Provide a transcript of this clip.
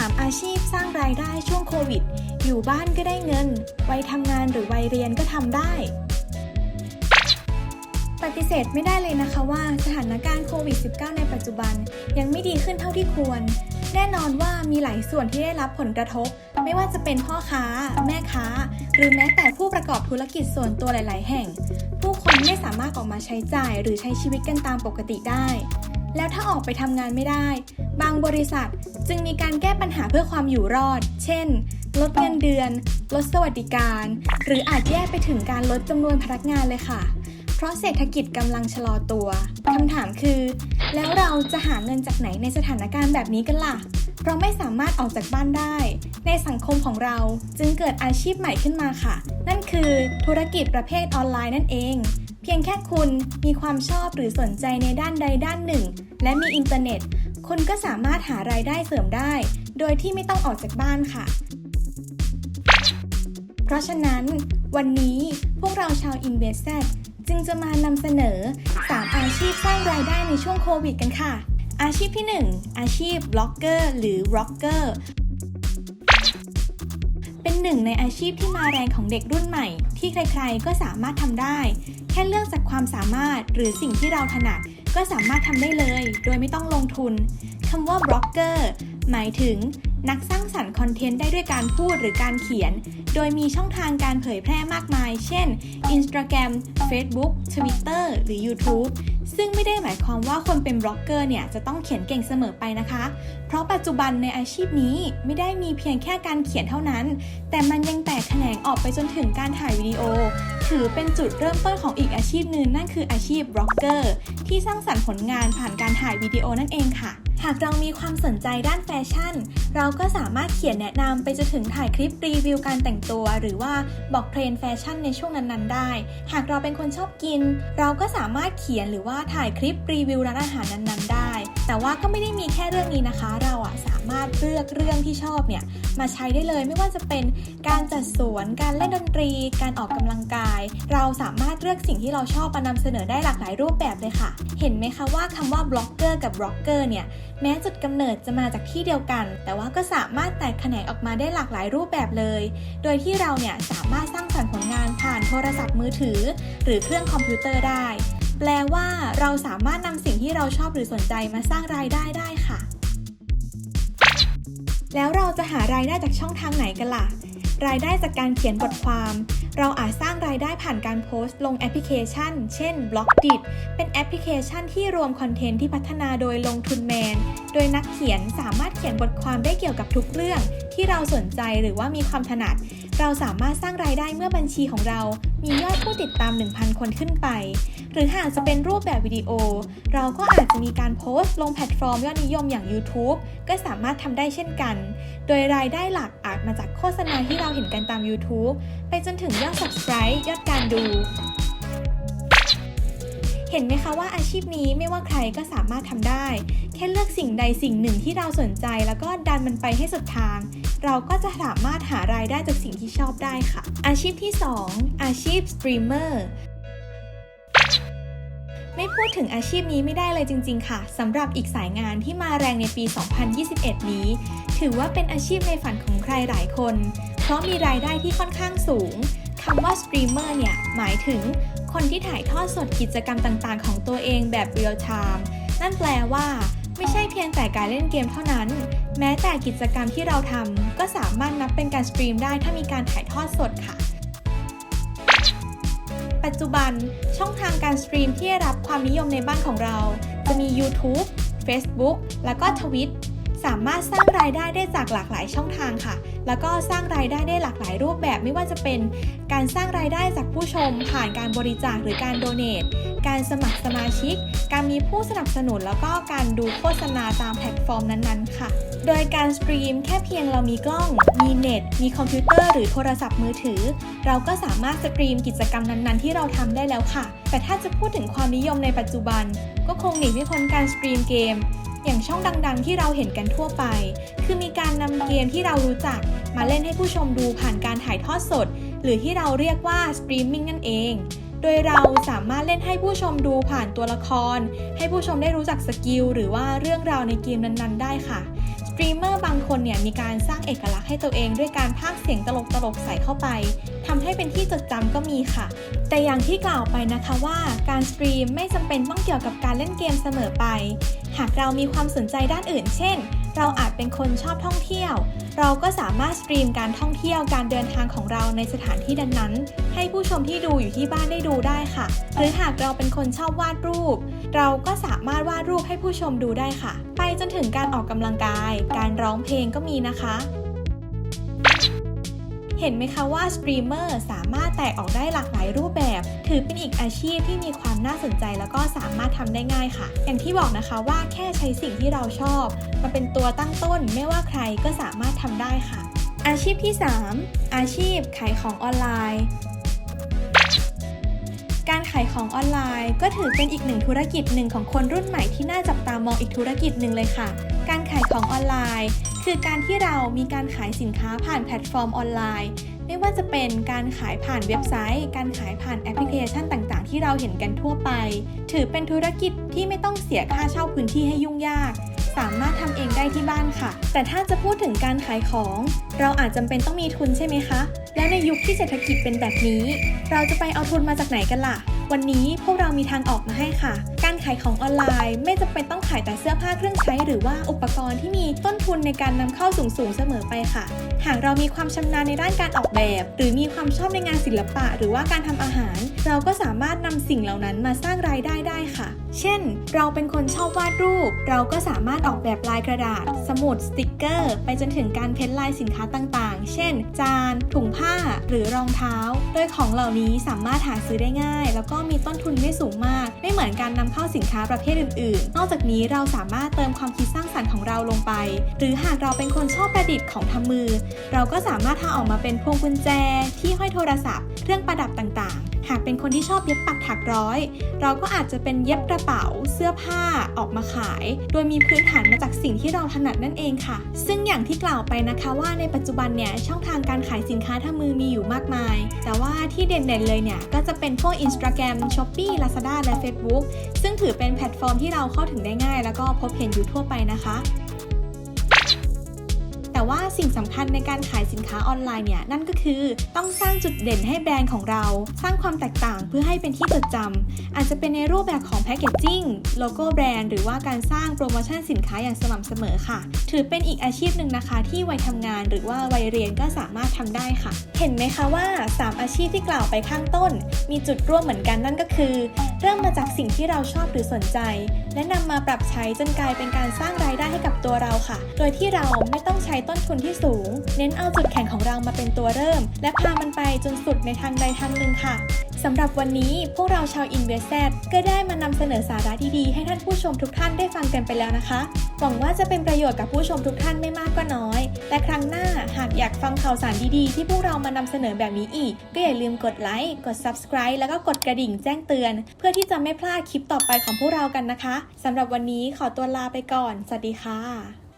3 อาชีพสร้างรายได้ช่วงโควิด อยู่บ้านก็ได้เงิน วัยทำงานหรือวัยเรียนก็ทำได้ ปฏิเสธไม่ได้เลยนะคะว่าสถานการณ์โควิด -19 ในปัจจุบันยังไม่ดีขึ้นเท่าที่ควร แน่นอนว่ามีหลายส่วนที่ได้รับผลกระทบ ไม่ว่าจะเป็นพ่อค้า แม่ค้า หรือแม้แต่ผู้ประกอบธุรกิจส่วนตัวหลาย ๆ แห่ง ผู้คนไม่สามารถออกมาใช้จ่ายหรือใช้ชีวิตกันตามปกติได้แล้วถ้าออกไปทำงานไม่ได้ บางบริษัท จึงมีการแก้ปัญหาเพื่อความอยู่รอด เช่น ลดเงินเดือน ลดสวัสดิการ หรืออาจแยกไปถึงการลดจำนวนพนักงานเลยค่ะ เพราะเศรษฐกิจกำลังชะลอตัวคำถามคือ แล้วเราจะหาเงินจากไหนในสถานการณ์แบบนี้กันล่ะ เราไม่สามารถออกจากบ้านได้ ในสังคมของเราจึงเกิดอาชีพใหม่ขึ้นมาค่ะ นั่นคือธุรกิจประเภทออนไลน์นั่นเองเพียงแค่คุณมีความชอบหรือสนใจในด้านใดด้านหนึ่ง และมีอินเทอร์เน็ต คุณก็สามารถหารายได้เสริมได้ โดยที่ไม่ต้องออกจากบ้านค่ะ เพราะฉะนั้น วันนี้พวกเราชาว i n v e s t จึงจะมานำเสนอ 3 อาชีพสร้างรายได้ในช่วงโควิดกันค่ะ อาชีพที่ 1 อาชีพบล็อกเกอร์หรือร็อกเกอร์เป็นหนึ่งในอาชีพที่มาแรงของเด็กรุ่นใหม่ ที่ใครๆก็สามารถทำได้ แค่เลือกจากความสามารถหรือสิ่งที่เราถนัด ก็สามารถทำได้เลยโดยไม่ต้องลงทุนคำว่าบล็อกเกอร์หมายถึงนักสร้างสรรค์คอนเทนต์ได้ด้วยการพูดหรือการเขียน โดยมีช่องทางการเผยแพร่มากมาย เช่น Instagram Facebook Twitter หรือ YouTube ซึ่งไม่ได้หมายความว่าคนเป็นบล็อกเกอร์เนี่ยจะต้องเขียนเก่งเสมอไปนะคะ เพราะปัจจุบันในอาชีพนี้ไม่ได้มีเพียงแค่การเขียนเท่านั้น แต่มันยังแตกแขนงออกไปจนถึงการถ่ายวิดีโอ ถือเป็นจุดเริ่มต้นของอีกอาชีพหนึ่งนั่นคืออาชีพบล็อกเกอร์ที่สร้างสรรค์ผลงานผ่านการถ่ายวิดีโอนั่นเองค่ะ หากเรามีความสนใจด้านแฟชั่น เราก็สามารถเขียนแนะนำไปจนถึงถ่ายคลิปรีวิวการแต่งตัว หรือว่าบอกเทรนแฟชั่นในช่วงนั้นๆ ได้ หากเราเป็นคนชอบกิน เราก็สามารถเขียนหรือว่าถ่ายคลิปรีวิวร้านอาหารนั้นๆ ได้ แต่ว่าก็ไม่ได้มีแค่เรื่องนี้นะคะ เราอะสามารถเลือกเรื่องที่ชอบเนี่ยมาใช้ได้เลยไม่ว่าจะเป็นการจัดสวน การเล่นดนตรี การออกกำลังกาย เราสามารถเลือกสิ่งที่เราชอบมานำเสนอได้หลากหลายรูปแบบเลยค่ะ เห็นไหมคะว่าคำว่าบล็อกเกอร์กับบล็อกเกอร์เนี่ย แม้จุดกำเนิดจะมาจากที่เดียวกัน แต่ว่าก็สามารถแตกแขนงออกมาได้หลากหลายรูปแบบเลย โดยที่เราเนี่ยสามารถสร้างสรรค์ผลงานผ่านโทรศัพท์มือถือ หรือเครื่องคอมพิวเตอร์ได้ แปลว่าเราสามารถนำสิ่งที่เราชอบหรือสนใจมาสร้างรายได้ได้ค่ะ แล้วเราจะหารายได้จากช่องทางไหนกันล่ะ รายได้จากการเขียนบทความ เราอาจสร้างรายได้ผ่านการโพสต์ลงแอปพลิเคชัน เช่น b l o g d i t เป็นแอปพลิเคชันที่รวมคอนเทนต์ที่พัฒนาโดยลงทุนแมน โดยนักเขียนสามารถเขียนบทความได้เกี่ยวกับทุกเรื่อง ที่เราสนใจหรือว่ามีความถนัด เราสามารถสร้างรายได้เมื่อบัญชีของเรา มียอดผู้ติดตาม 1,000 คนขึ้นไป หรือหากจะเป็นรูปแบบวิดีโอ เราก็อาจจะมีการโพสต์ลงแพลตฟอร์มยอดนิยมอย่าง YouTube ก็สามารถทำได้เช่นกัน โดยรายได้หลักอาจมาจากโฆษณาที่เราเห็นกันตาม YouTube ไปจนถึงยอด Subscribe ยอดการดู เห็นไหมคะว่าอาชีพนี้ไม่ว่าใครก็สามารถทำได้ แค่เลือกสิ่งใดสิ่งหนึ่งที่เราสนใจ แล้วก็ดันมันไปให้สุดทางเราก็จะสามารถหารายได้จากสิ่งที่ชอบได้ค่ะ อาชีพที่ 2 อาชีพสตรีมเมอร์ ไม่พูดถึงอาชีพนี้ไม่ได้เลยจริง ๆ ค่ะสำหรับอีกสายงานที่มาแรงในปี 2021 นี้ ถือว่าเป็นอาชีพในฝันของใครหลายคน เพราะมีรายได้ที่ค่อนข้างสูงคำว่าสตรีมเมอร์เนี่ย หมายถึงคนที่ถ่ายทอดสดกิจกรรมต่างๆ ของตัวเองแบบเรียลไทม์นั่นแปลว่า ไม่ใช่เพียงแต่การเล่นเกมเท่านั้น แม้แต่กิจกรรมที่เราทำก็สามารถนับเป็นการสตรีมได้ถ้ามีการถ่ายทอดสดค่ะ จุบัน ช่องทางการสตรีมที่ได้รับความนิยมในบ้านของเรา จะมี YouTube Facebook แล้วก็ Twitch สามารถสร้างรายได้ได้จากหลากหลายช่องทางค่ะ แล้วก็สร้างรายได้ได้หลากหลายรูปแบบไม่ว่าจะเป็น การสร้างรายได้จากผู้ชมผ่านการบริจาคหรือการโดเนท การสมัครสมาชิก การมีผู้สนับสนุนแล้วก็การดูโฆษณาตามแพลตฟอร์มนั้นๆ ค่ะ โดยการสตรีมแค่เพียงเรามีกล้อง มีเน็ต มีคอมพิวเตอร์หรือโทรศัพท์มือถือ เราก็สามารถสตรีมกิจกรรมนั้นๆ ที่เราทำได้แล้วค่ะ แต่ถ้าจะพูดถึงความนิยมในปัจจุบัน ก็คงหนีไม่พ้นการสตรีมเกมอย่างช่องดังๆ ที่เราเห็นกันทั่วไป คือมีการนำเกมที่เรารู้จัก มาเล่นให้ผู้ชมดูผ่านการถ่ายทอดสด หรือที่เราเรียกว่าสตรีมมิ่งนั่นเอง โดยเราสามารถเล่นให้ผู้ชมดูผ่านตัวละคร ให้ผู้ชมได้รู้จักสกิลหรือว่าเรื่องราวในเกมนั้นๆ ได้ค่ะสตรีมเมอร์บางคนเนี่ยมีการสร้างเอกลักษณ์ให้ตัวเองด้วยการพากเสียงตลกๆใส่เข้าไปทำให้เป็นที่จดจำก็มีค่ะ แต่อย่างที่กล่าวไปนะคะว่าการสตรีมไม่จำเป็นต้องเกี่ยวกับการเล่นเกมเสมอไป หากเรามีความสนใจด้านอื่น เช่น เราอาจเป็นคนชอบท่องเที่ยว เราก็สามารถสตรีมการท่องเที่ยวการเดินทางของเราในสถานที่ดังนั้น ให้ผู้ชมที่ดูอยู่ที่บ้านได้ดูได้ค่ะ หรือหากเราเป็นคนชอบวาดรูป เราก็สามารถวาดรูปให้ผู้ชมดูได้ค่ะ ไปจนถึงการออกกำลังกาย การร้องเพลงก็มีนะคะ เห็นไหมคะว่าสตรีมเมอร์สามารถแตกออกได้หลากหลายรูปแบบ ถือเป็นอีกอาชีพที่มีความน่าสนใจแล้วก็สามารถทำได้ง่ายค่ะ อย่างที่บอกนะคะว่าแค่ใช้สิ่งที่เราชอบ มาเป็นตัวตั้งต้น ไม่ว่าใครก็สามารถทำได้ค่ะ อาชีพที่ 3 อาชีพขายของออนไลน์การขายของออนไลน์ก็ถือเป็นอีกหนึ่งธุรกิจหนึ่งของคนรุ่นใหม่ที่น่าจับตามองอีกธุรกิจหนึ่งเลยค่ะ การขายของออนไลน์ คือการที่เรามีการขายสินค้าผ่านแพลตฟอร์มออนไลน์ ไม่ว่าจะเป็นการขายผ่านเว็บไซต์ การขายผ่านแอปพลิเคชันต่างๆ ที่เราเห็นกันทั่วไป ถือเป็นธุรกิจที่ไม่ต้องเสียค่าเช่าพื้นที่ให้ยุ่งยากสามารถทำเองได้ที่บ้านค่ะ แต่ถ้าจะพูดถึงการขายของ เราอาจจำเป็นต้องมีทุนใช่ไหมคะ และในยุคที่เศรษฐกิจเป็นแบบนี้ เราจะไปเอาทุนมาจากไหนกันล่ะ วันนี้พวกเรามีทางออกมาให้ค่ะ การขายของออนไลน์ ไม่จำเป็นต้องขายแต่เสื้อผ้าเครื่องใช้ หรือว่าอุปกรณ์ที่มีต้นทุนในการนำเข้าสูงๆเสมอไปค่ะ หากเรามีความชำนาญในด้านการออกแบบ หรือมีความชอบในงานศิลปะ หรือว่าการทำอาหาร เราก็สามารถนำสิ่งเหล่านั้นมาสร้างรายได้ได้ค่ะ เช่น เราเป็นคนชอบวาดรูป เราก็สามารถออกแบบลายกระดาษ สมุดสติกเกอร์ ไปจนถึงการเพ้นลายสินค้าต่างๆ เช่น จาน ถุงผ้า หรือรองเท้า โดยของเหล่านี้สามารถหาซื้อได้ง่าย แล้วก็มีต้นทุนไม่สูงมาก ไม่เหมือนการนำเข้าสินค้าประเภทอื่น ๆ นอกจากนี้เราสามารถเติมความคิดสร้างสรรค์ของเราลงไป หรือหากเราเป็นคนชอบประดิษฐ์ของทำมือ เราก็สามารถทำออกมาเป็นพวงกุญแจ ที่ห้อยโทรศัพท์ เครื่องประดับต่าง ๆหากเป็นคนที่ชอบเย็บปักถักร้อย เราก็อาจจะเป็นเย็บกระเป๋าเสื้อผ้าออกมาขาย โดยมีพื้นฐานมาจากสิ่งที่เราถนัดนั่นเองค่ะ ซึ่งอย่างที่กล่าวไปนะคะว่าในปัจจุบันเนี่ยช่องทางการขายสินค้าทางมือมีอยู่มากมาย แต่ว่าที่เด่นๆเลยเนี่ยก็จะเป็นพวก Instagram, Shopee, Lazada และ Facebook ซึ่งถือเป็นแพลตฟอร์มที่เราเข้าถึงได้ง่าย แล้วก็พบเห็นอยู่ทั่วไปนะคะ แต่ว่าสิ่งสำคัญในการขายสินค้าออนไลน์เนี่ยนั่นก็คือต้องสร้างจุดเด่นให้แบรนด์ของเรา สร้างความแตกต่างเพื่อให้เป็นที่จดจำอาจจะเป็นในรูปแบบของแพคเกจจิ้งโลโก้แบรนด์หรือว่าการสร้างโปรโมชั่นสินค้าอย่างสม่ำเสมอค่ะ ถือเป็นอีกอาชีพหนึ่งนะคะ ที่วัยทำงาน หรือว่าวัยเรียนก็สามารถทำได้ค่ะ เห็นไหมคะว่า 3 อาชีพที่กล่าวไปข้างต้น มีจุดร่วมเหมือนกันนั่นก็คือ เริ่มมาจากสิ่งที่เราชอบหรือสนใจและนำมาปรับใช้จนกลายเป็นการสร้างรายได้ให้กับตัวเราค่ะ โดยที่เราไม่ต้องใช้ต้นทุนที่สูง เน้นเอาจุดแข็งของเรามาเป็นตัวเริ่ม และพามันไปจนสุดในทางใดทางหนึ่งค่ะสำหรับวันนี้พวกเราชาว i n v e s t ก็ได้มานำเสนอสาระดีๆ ให้ท่านผู้ชมทุกท่านได้ฟังกันไปแล้วนะคะ หวังว่าจะเป็นประโยชน์กับผู้ชมทุกท่านไม่มากก็น้อย และครั้งหน้าหากอยากฟังข่าวสารดีๆ ที่พวกเรามานำเสนอแบบนี้อีก ก็อย่าลืมกดไลค์ กด subscribe แล้วก็กดกระดิ่งแจ้งเตือน เพื่อที่จะไม่พลาดคลิปต่อไปของพวกเรากันนะคะสำหรับวันนี้ขอตัวลาไปก่อน สวัสดีค่ะ